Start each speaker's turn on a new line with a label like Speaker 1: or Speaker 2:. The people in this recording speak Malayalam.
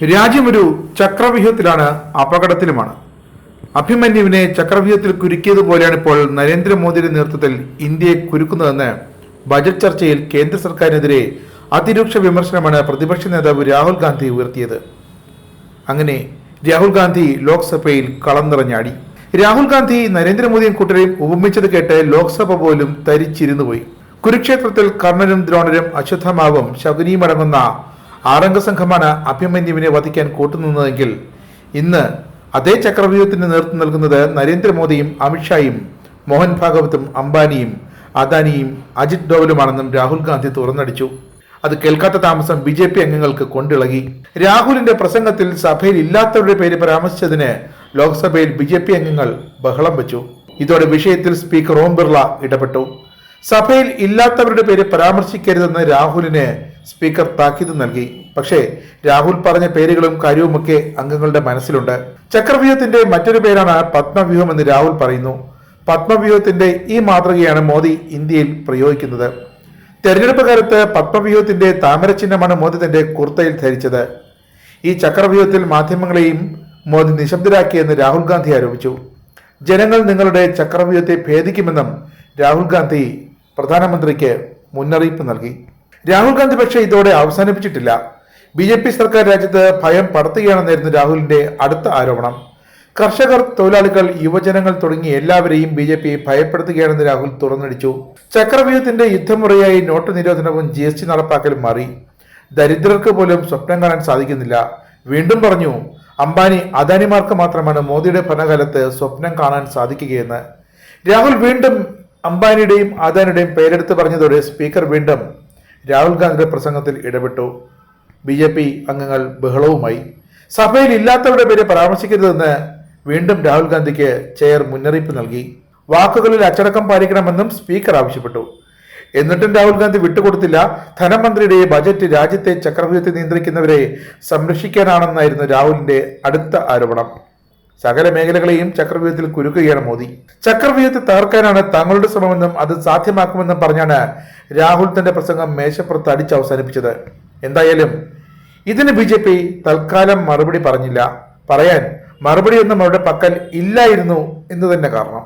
Speaker 1: രാജ്യമൊരു ചക്രവ്യൂഹത്തിലാണ് അപകടത്തിലുമാണ്. അഭിമന്യുവിനെ ചക്രവ്യൂഹത്തിൽ കുരുക്കിയതുപോലെയാണ് ഇപ്പോൾ നരേന്ദ്രമോദിയുടെ നേതൃത്വത്തിൽ ഇന്ത്യയെ കുരുക്കുന്നതെന്ന് ബജറ്റ് ചർച്ചയിൽ കേന്ദ്ര സർക്കാരിനെതിരെ അതിരൂക്ഷ വിമർശനമാണ് പ്രതിപക്ഷ നേതാവ് രാഹുൽ ഗാന്ധി ഉയർത്തിയത്. അങ്ങനെ രാഹുൽ ഗാന്ധി ലോക്സഭയിൽ കളം നിറഞ്ഞാടി. രാഹുൽ ഗാന്ധി നരേന്ദ്രമോദിയും കൂട്ടരെയും ഉപമിച്ചത് കേട്ട് ലോക്സഭ പോലും തരിച്ചിരുന്നു പോയി കുരുക്ഷേത്രത്തിൽ കർണനും ദ്രോണരും അശ്വത്ഥമാവും ശകുനിയും അടങ്ങുന്ന ആറംഗ സംഘമാണ് അഭിമന്യുവിനെ വധിക്കാൻ കൂട്ടുനിന്നതെങ്കിൽ ഇന്ന് അതേ ചക്രവ്യൂഹത്തിന് നേതൃത്വം നൽകുന്നത് നരേന്ദ്രമോദിയും അമിത്ഷായും മോഹൻ ഭാഗവതും അംബാനിയും അദാനിയും അജിത് ഡോവലുമാണെന്നും രാഹുൽ ഗാന്ധി തുറന്നടിച്ചു. അത് കേൾക്കാത്ത താമസം ബി ജെ പി അംഗങ്ങൾക്ക് കൊണ്ടിളകി. രാഹുലിന്റെ പ്രസംഗത്തിൽ സഭയിൽ ഇല്ലാത്തവരുടെ പേര് പരാമർശിച്ചതിന് ലോക്സഭയിൽ ബി അംഗങ്ങൾ ബഹളം വെച്ചു. ഇതോടെ വിഷയത്തിൽ സ്പീക്കർ ഓം ബിർള ഇടപെട്ടു. സഭയിൽ ഇല്ലാത്തവരുടെ പേര് പരാമർശിക്കരുതെന്ന് രാഹുലിന് സ്പീക്കർ താക്കീത് നൽകി. പക്ഷേ രാഹുൽ പറഞ്ഞ പേരുകളും കാര്യവുമൊക്കെ അംഗങ്ങളുടെ മനസ്സിലുണ്ട്. ചക്രവ്യൂഹത്തിന്റെ മറ്റൊരു പേരാണ് പത്മവ്യൂഹം എന്ന് രാഹുൽ പറയുന്നു. പത്മവ്യൂഹത്തിന്റെ ഈ മാതൃകയാണ് മോദി ഇന്ത്യയിൽ പ്രയോഗിക്കുന്നത്. തെരഞ്ഞെടുപ്പ് കാലത്ത് പത്മവ്യൂഹത്തിന്റെ താമരചിഹ്നമാണ് മോദി തന്റെ കുർത്തയിൽ ധരിച്ചത്. ഈ ചക്രവ്യൂഹത്തിൽ മാധ്യമങ്ങളെയും മോദി നിശബ്ദരാക്കിയെന്ന് രാഹുൽ ഗാന്ധി ആരോപിച്ചു. ജനങ്ങൾ നിങ്ങളുടെ ചക്രവ്യൂഹത്തെ ഭേദിക്കുമെന്നും രാഹുൽ ഗാന്ധി പ്രധാനമന്ത്രിക്ക് മുന്നറിയിപ്പ് നൽകി. രാഹുൽ ഗാന്ധി പക്ഷേ ഇതോടെ അവസാനിപ്പിച്ചിട്ടില്ല. ബി ജെ പി സർക്കാർ രാജ്യത്ത് ഭയം പടത്തുകയാണെന്നായിരുന്നു രാഹുലിന്റെ അടുത്ത ആരോപണം. കർഷകർ തൊഴിലാളികൾ യുവജനങ്ങൾ തുടങ്ങി എല്ലാവരെയും ബി ജെ പി ഭയപ്പെടുത്തുകയാണെന്ന് രാഹുൽ തുറന്നടിച്ചു. ചക്രവ്യൂഹത്തിന്റെ യുദ്ധമുറയായി നോട്ട് നിരോധനവും ജി എസ് ടി നടപ്പാക്കലും മാറി. ദരിദ്രർക്ക് പോലും സ്വപ്നം കാണാൻ സാധിക്കുന്നില്ല. വീണ്ടും പറഞ്ഞു അംബാനി അദാനിമാർക്ക് മാത്രമാണ് മോദിയുടെ ഭരണകാലത്ത് സ്വപ്നം കാണാൻ സാധിക്കുകയെന്ന്. രാഹുൽ വീണ്ടും അംബാനിയുടെയും അദാനിയുടെയും പേരെടുത്ത് പറഞ്ഞതോടെ സ്പീക്കർ വീണ്ടും രാഹുൽ ഗാന്ധിയുടെ പ്രസംഗത്തിൽ ഇടപെട്ടു. ബി ജെ പി അംഗങ്ങൾ ബഹളവുമായി. സഭയിൽ ഇല്ലാത്തവരുടെ പേര് പരാമർശിക്കരുതെന്ന് വീണ്ടും രാഹുൽ ഗാന്ധിക്ക് ചെയർ മുന്നറിയിപ്പ് നൽകി. വാക്കുകളിൽ അച്ചടക്കം പാലിക്കണമെന്നും സ്പീക്കർ ആവശ്യപ്പെട്ടു. എന്നിട്ടും രാഹുൽ ഗാന്ധി വിട്ടുകൊടുത്തില്ല. ധനമന്ത്രിയുടെ ബജറ്റ് രാജ്യത്തെ ചക്രവ്യൂഹത്തെ നിയന്ത്രിക്കുന്നവരെ സംരക്ഷിക്കാനാണെന്നായിരുന്നു രാഹുലിന്റെ അടുത്ത ആരോപണം. സകല മേഖലകളെയും ചക്രവ്യൂഹത്തിൽ കുരുക്കുകയാണ് മോദി. ചക്രവ്യൂഹത്തെ തകർക്കാനാണ് തങ്ങളുടെ ശ്രമമെന്നും അത് സാധ്യമാക്കുമെന്നും പറഞ്ഞാണ് രാഹുൽ തന്റെ പ്രസംഗം മേശപ്പുറത്ത് അടിച്ച് അവസാനിപ്പിച്ചത് എന്തായാലും ഇതിന് ബി ജെ പി തൽക്കാലം മറുപടി പറഞ്ഞില്ല. പറയാൻ മറുപടി മറുപടിയൊന്നും അവരുടെ പക്കൽ ഇല്ലായിരുന്നു എന്ന് തന്നെ കാരണം.